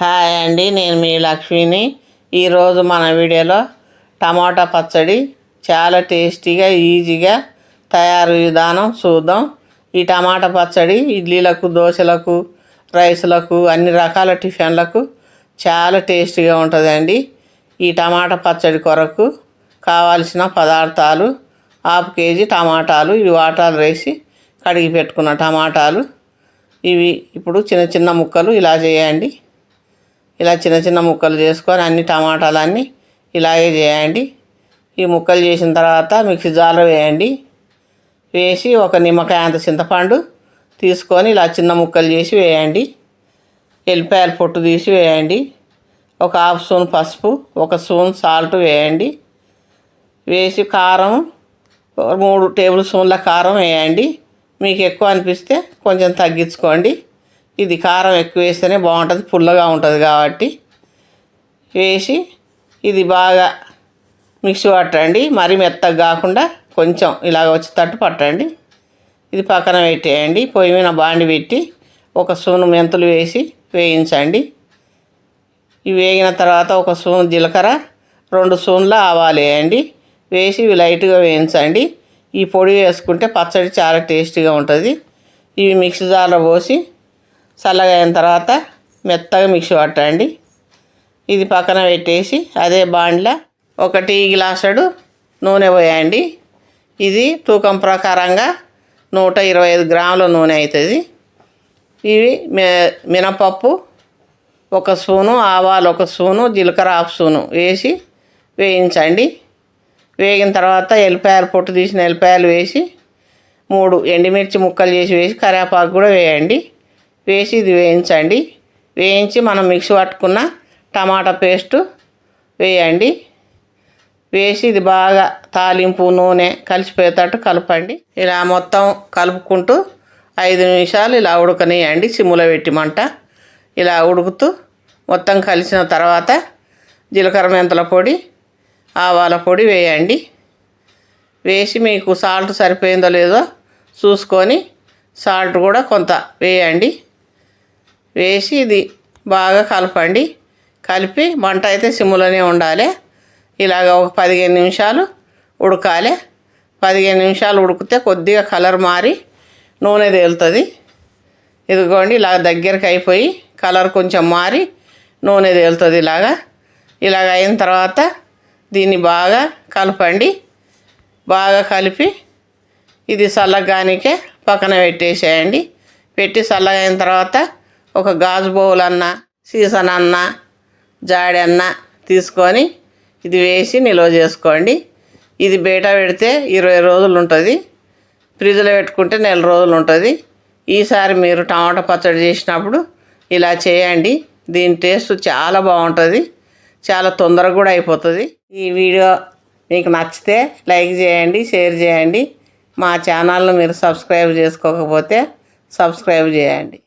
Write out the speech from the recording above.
Hi అండి నేను మీ లక్ష్మిని. ఈరోజు మన వీడియోలో టమాటా పచ్చడి చాలా టేస్టీగా ఈజీగా తయారు విధానం చూద్దాం. ఈ టమాటా పచ్చడి ఇడ్లీలకు దోశలకు రైస్లకు అన్ని రకాల టిఫిన్లకు చాలా టేస్టీగా ఉంటుందండి. ఈ టమాటా పచ్చడి కొరకు కావాల్సిన పదార్థాలు హాఫ్ కేజీ టమాటాలు ఇవి వాటాలు వేసి కడిగి పెట్టుకున్న టమాటాలు. ఇవి ఇప్పుడు చిన్న చిన్న ముక్కలు ఇలా చేయండి. ఇలా చిన్న చిన్న ముక్కలు చేసుకొని అన్ని టమాటాలన్నీ ఇలాగే చేయండి. ఈ ముక్కలు చేసిన తర్వాత మిక్సీ జార్లో వేయండి. వేసి ఒక నిమ్మకాయ అంత చింతపండు తీసుకొని ఇలా చిన్న ముక్కలు చేసి వేయండి. ఎల్లిపాయల పొట్టు తీసి వేయండి. ఒక హాఫ్ స్పూన్ పసుపు ఒక స్పూన్ సాల్ట్ వేయండి. వేసి కారం మూడు టేబుల్ స్పూన్ల కారం వేయండి. మీకు ఎక్కువ అనిపిస్తే కొంచెం తగ్గించుకోండి. ఇది కారం ఎక్కువ వేస్తేనే బాగుంటుంది పుల్లగా ఉంటుంది కాబట్టి. వేసి ఇది బాగా మిక్సీ పట్టండి. మరీ మెత్తగా కాకుండా కొంచెం ఇలాగ వచ్చేటట్టు పట్టండి. ఇది పక్కన పెట్టేయండి. పొయ్యి మీద బాండి పెట్టి ఒక స్పూన్ మెంతులు వేసి వేయించండి. ఇవి వేగిన తర్వాత ఒక స్పూన్ జీలకర్ర రెండు స్పూన్ల ఆవాలు వేయండి. వేసి ఇవి లైట్గా వేయించండి. ఈ పొడి వేసుకుంటే పచ్చడి చాలా టేస్టీగా ఉంటుంది. ఇవి మిక్సీ జార్లో పోసి చల్లగా అయిన తర్వాత మెత్తగా మిక్సీ పట్టండి. ఇది పక్కన పెట్టేసి అదే బాండ్లో ఒక టీ గ్లాసుడు నూనె పోయండి. ఇది తూకం ప్రకారంగా నూట ఇరవై ఐదు గ్రాముల నూనె అవుతుంది ఇవి మె మినపప్పు ఒక స్పూను ఆవాలు ఒక స్పూను జీలకర్ర హాఫ్ స్పూను వేసి వేయించండి. వేగిన తర్వాత ఎల్లిపాయలు పొట్టు తీసిన ఎల్లిపాయలు వేసి మూడు ఎండుమిర్చి ముక్కలు చేసి వేసి కరివేపాకు కూడా వేయండి. వేసి ఇది వేయించండి. వేయించి మనం మిక్సీ పట్టుకున్న టమాటా పేస్టు వేయండి. వేసి ఇది బాగా తాలింపు నూనె కలిసిపోయేటట్టు కలపండి. ఇలా మొత్తం కలుపుకుంటూ ఐదు నిమిషాలు ఇలా ఉడకనియండి. సిమ్ములో పెట్టి మంట ఇలా ఉడుకుతూ మొత్తం కలిసిన తర్వాత జీలకర్ర మెంతుల పొడి ఆవాల పొడి వేయండి. వేసి మీకు సాల్ట్ సరిపోయిందో లేదో చూసుకొని సాల్ట్ కూడా కొంత వేయండి. వేసి ఇది బాగా కలపండి. కలిపి మంట అయితే సిమ్లోనే ఉండాలి. ఇలాగ ఒక పదిహేను నిమిషాలు ఉడకాలి. పదిహేను నిమిషాలు ఉడికితే కొద్దిగా కలర్ మారి నూనె తేలుతుంది. ఇదిగోండి ఇలా దగ్గరికి అయిపోయి కలర్ కొంచెం మారి నూనె తేలుతుంది ఇలాగా. ఇలాగ అయిన తర్వాత దీన్ని బాగా కలపండి. బాగా కలిపి ఇది చల్లగానికే పక్కన పెట్టేసేయండి. పెట్టి చల్లగైన అయిన తర్వాత ఒక గాజు బౌల్ అన్న సీసన్ అన్న జాడి అన్న తీసుకొని ఇది వేసి నిల్వ చేసుకోండి. ఇది బయట పెడితే ఇరవై రోజులు ఉంటుంది. ఫ్రిడ్జ్లో పెట్టుకుంటే నెల రోజులు ఉంటుంది. ఈసారి మీరు టమాటా పచ్చడి చేసినప్పుడు ఇలా చేయండి. దీని టేస్ట్ చాలా బాగుంటుంది. చాలా తొందరగా కూడా అయిపోతుంది. ఈ వీడియో మీకు నచ్చితే లైక్ చేయండి షేర్ చేయండి. మా ఛానల్ను మీరు సబ్స్క్రైబ్ చేసుకోకపోతే సబ్స్క్రైబ్ చేయండి.